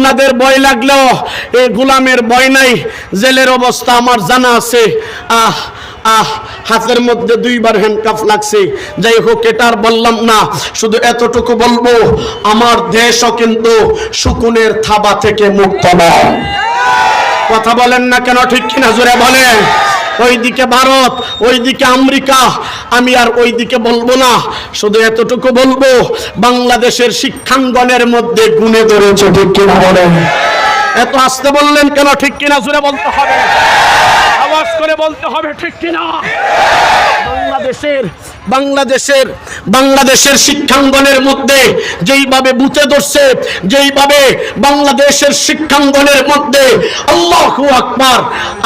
আপনাদের ভয় লাগলেও এই গোলামের ভয় নাই, জেলের অবস্থা আমার জানা আছে। আহ আহ, হাতের মধ্যে দুইবার হ্যান্ডকাফ লাগছে। যাই হোক, এটা আর বললাম না, শুধু এতটুকু বলব, আমার দেশও কিন্তু শুকুনের থাবা থেকে মুক্ত নয়। কথা বলেন না কেন, ঠিক কিনা জোরে বলেন? ওইদিকে ভারত, ওইদিকে আমেরিকা। আমি আর ওইদিকে বলব না, শুধু এতটুকু বলব, বাংলাদেশের শিক্ষাঙ্গনের মধ্যে গুণে ধরেছে, ঠিক কিনা বলেন? এত আসতে বললেন কেন, ঠিক কিনা জুড়ে বলতে হবে। করে বলতে হবে, ঠিক কিনা? বাংলাদেশের বাংলাদেশের বাংলাদেশের শিক্ষাঙ্গনের মধ্যে যেইভাবে বুঝে ধরছে, যেইভাবে বাংলাদেশের শিক্ষাঙ্গনের মধ্যে আকবার,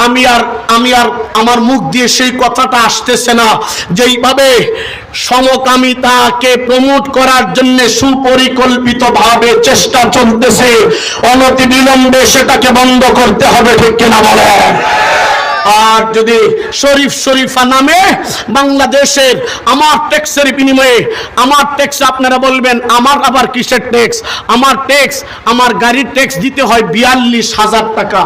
আমি আর আমি আর আমার মুখ দিয়ে সেই কথাটা আসতেছে না। যেইভাবে সমকামিতাকে প্রমোট করার জন্য সুপরিকল্পিতভাবে চেষ্টা চলতেছে অনতি বিলম্বে সেটাকে বন্ধ করতে হবে, ঠিক কিনা বলে আর যদি শরীফ শরীফা নামে বাংলাদেশের আমার ট্যাক্সের বিনিময়ে, আমার ট্যাক্স আপনারা বলবেন, আমার আবার কিসের ট্যাক্স? আমার ট্যাক্স, আমার গাড়ির ট্যাক্স দিতে হয় বিয়াল্লিশ হাজার টাকা।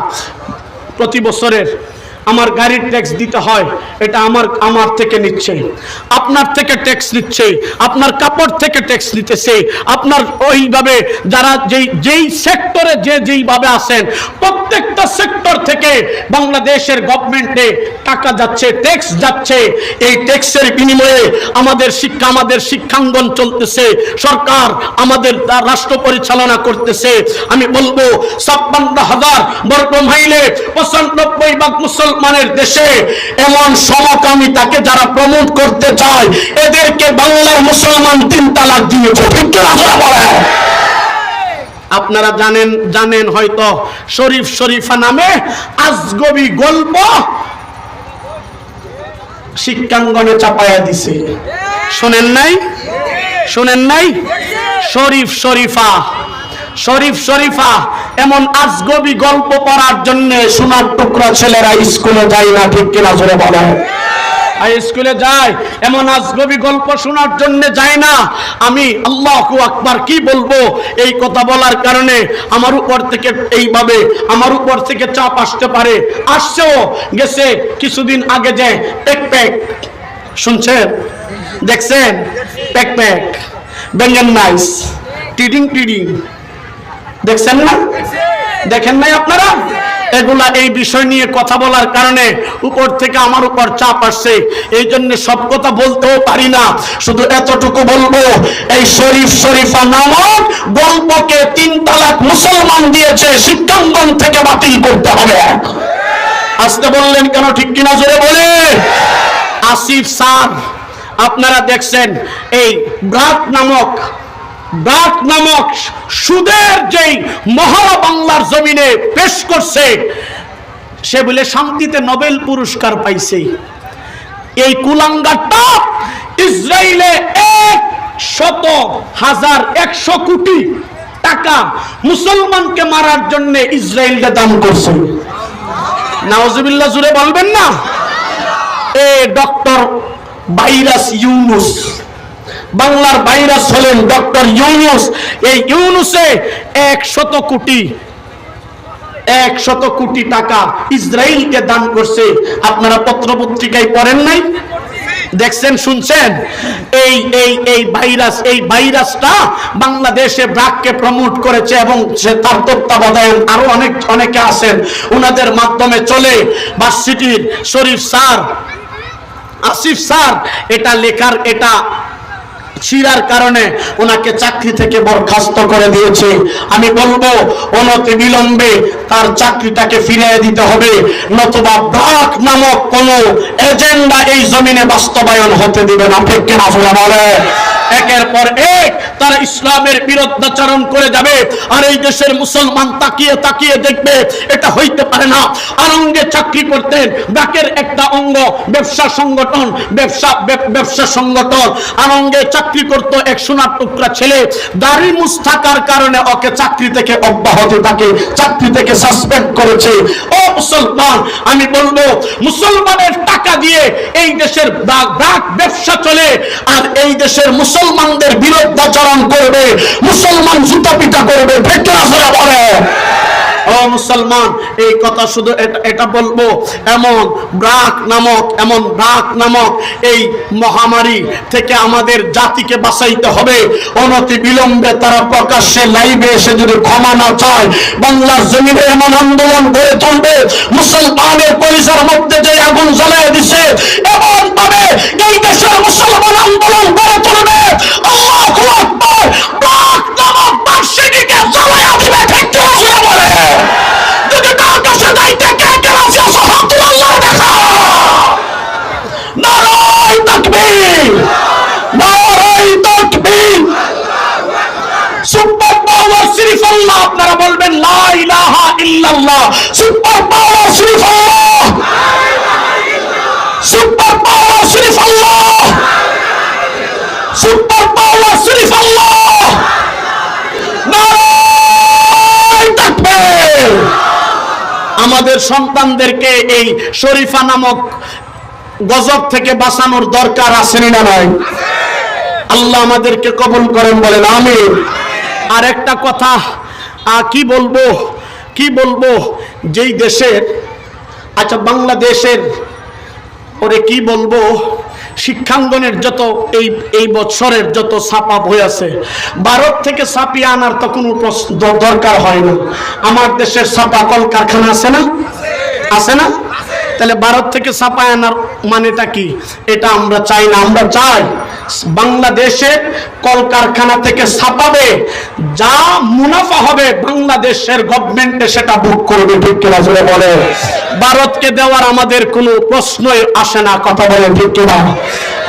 প্রতি বছরের আমার গাড়ির ট্যাক্স দিতে হয়, এটা আমার আমার থেকে নিচ্ছে। আপনার থেকে ট্যাক্স নিচ্ছে, আপনার কাপড় থেকে ট্যাক্স নিতেছে। আপনার ওইভাবে যারা যেই যেই সেক্টরে যে যেইভাবে আছেন, প্রত্যেকটা সেক্টর থেকে বাংলাদেশের গভর্নমেন্টে টাকা যাচ্ছে ট্যাক্স যাচ্ছে। এই ট্যাক্সের বিনিময়ে আমাদের শিক্ষা, আমাদের শিক্ষাঙ্গন চলতেছে। সরকার আমাদের রাষ্ট্র পরিচালনা করতেছে। আমি বলব, ছাপ্পান্ন হাজার বর্গ মাইলে পঁচানব্বই ভাগ মুসলমানের দেশে এমন সমকামিতাকে যারা প্রমোট করতে চায়, এদেরকে বাংলার মুসলমান তিন তালাক দিয়েছে। আপনারা জানেন জানেন হয়তো শরীফ শরীফা নামে আজগবি গল্প শিক্ষাঙ্গনে চাপায়া দিছে। শোনেন নাই? শোনেন নাই? শরীফ শরীফা শরীফ শরীফা, এমন আজগবি গল্প পড়ার জন্য সোনার টুকরা ছেলেরা স্কুলে যায় না, ঠিক কিনা জোরে বলে স্কুলে যায়, এমন আজগবি গল্প শোনার জন্য যায় না। আমি আল্লাহু আকবার কি বলব? এই কথা বলার কারণে আমার উপর থেকে এইভাবে আমার উপর থেকে চাপ আসতে পারে। আসছেও, গেছে কিছুদিন আগে যে পেক পেক শুনছেন? দেখছেন? পেক পেক বেঙ্গন নাইস টিডিং টিডিং। দেখছেন না? দেখেন নাই আপনারা? এগুলা এই বিষয় নিয়ে কথা বলার কারণে উপর থেকে আমার উপর চাপ আসছে। এই জন্য সব কথা বলতেও পারি না। শুধু এতটুকু বলব এই শরীফ শরীফা নামক গল্পকে তিন তালাক মুসলমান দিয়েছে শিক্ষাঙ্গন থেকে বাতিল করতে হবে। আসতে বললেন কেন ঠিক কিনা জোরে বলে? আসিফ স্যার আপনারা দেখছেন এই ব্রাক নামক ব্রাক নামক সুদের যেই মহা বাংলার জমিনে পেশ করছে, সে বলে, শান্তিতে নোবেল পুরস্কার পাইছে। এই কুলাঙ্গারটা ইসরায়েলে এক শত হাজার একশো কোটি টাকা মুসলমানকে মারার জন্য ইসরায়েলকে দান করছে। নাওজুবিল্লাহ জুড়ে বলবেন না? এ ডক্টর ভাইরাস ইউনুস। বাংলার ভাইরাস হলেন ডক্টর ইউনুস। এই ইউনুসে এক শত কোটি এক শত কোটি টাকা ইসরায়েলকে দান করছে। আপনারা পত্র পত্রিকায় পড়েন নাই? দেখছেন, শুনছেন? এই এই এই ভাইরাস, এই ভাইরাসটা বাংলাদেশে ব্রাককে প্রমোট করেছে এবং সে তার তত্ত্বাবধায়ন আরও অনেক, অনেকে আছেন। ওনাদের মাধ্যমে চলে ভার্সিটির শরীফ স্যার, আসিফ স্যার, এটা লেখার, এটা ছিঁড়ার কারণে ওনাকে চাকরি থেকে বরখাস্ত করে দিয়েছে। আমি বলব, অনতি বিলম্বে তার চাকরিটাকে ফিরিয়ে দিতে হবে, নতুবা ব্রাক নামক কোন এজেন্ডা এই জমিনে বাস্তবায়ন হতে দিবে না। ঠিক কিনা বলে? একের পর এক তারা ইসলামের বিরুদ্ধাচরণ করে যাবে। আর এই দেশের মুসলমান তাকিয়ে তাকিয়ে দেখবে, এটা হইতে পারে না। আরঙ্গে চাকরি করতেন ব্রাকের একটা অঙ্গ, ব্যবসা সংগঠন, ব্যবসা ব্যবসা সংগঠন। আনন্দে চাকরি করত এক সোনার টুকরা ছেলে। দাড়ি মুছ থাকার কারণে ওকে চাকরি থেকে অব্যাহতি তাকে চাকরি থেকে সাসপেন্ড করেছে। ও মুসলমান, আমি বলব, মুসলমানের টাকা দিয়ে এই দেশের ব্যবসা চলে। আর এই দেশের মুসলমানদের বিরুদ্ধাচরণ করবে, মুসলমান জুতা পিটা করবে ভেতরা বলে মুসলমান, এই কথা শুধু এটা- বলব, এমন ব্রাক নামক, এমন ব্রাক নামক এই মহামারী থেকে আমাদের জাতিকে বাঁচাইতে হবে। অনতি বিলম্বে তারা প্রকাশ্যে লাইভে এসে যদি ক্ষমা না চায়, বাংলার জমিনে এমন আন্দোলন গড়ে তুলবে, মুসলমানের পরিসর মধ্যে যে আগুন জ্বালিয়ে দিছে এমন ভাবে এই দেশের মুসলমান আন্দোলন গড়ে তুলবে ইল্লাল্লাহ। সুপার পাওয়ার শরীফ আল্লাহ সুপার পাওয়ার শরীফ আল্লাহ সুপার পাওয়ার শরীফ আল্লাহ আমাদের সন্তানদেরকে এই শরীফা নামক গজব থেকে বাঁচানোর দরকার আছে না নাই? আল্লাহ আমাদেরকে কবুল করেন, বলেন আমি আর একটা কথা কি বলব? কি বলব? যেই দেশের আচ্ছা বাংলাদেশের, ওরে কি বলব? শিক্ষাঙ্গনের যত এই এই বছরের যত ছাপা বই আছে, ভারত থেকে সাপিয়ে আনার তো কোনো দরকার হয় না। আমার দেশের ছাপা কলকারখানা আছে না? আছে না? তাহলে ভারত থেকে ছাপায় আনার মানেটা কি? এটা আমরা চাই না, আমরা চাই বাংলাদেশে কলকারখানা থেকে ছাপাবে, যা মুনাফা হবে বাংলাদেশের গভর্নমেন্টে সেটা বুক করবে, ঠিক জোরে বলে? ভারতকে দেওয়ার আমাদের কোনো প্রশ্নই আসে না, কথা বলে ঠিক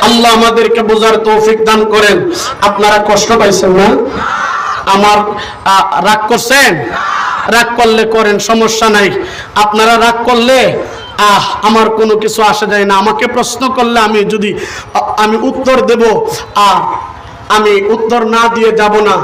আল্লাহ আমাদেরকে বোঝার তৌফিক দান করেন। আপনারা কষ্ট পাইছেন না? আমার রাগ করছেন? রাগ করলে করেন, সমস্যা নাই। আপনারা রাগ করলে আহ, আমার কোনো কিছু আসা যায় না। আমাকে প্রশ্ন করলে আমি যদি আমি উত্তর দেব। আহ, আমি উত্তর না দিয়ে যাব না।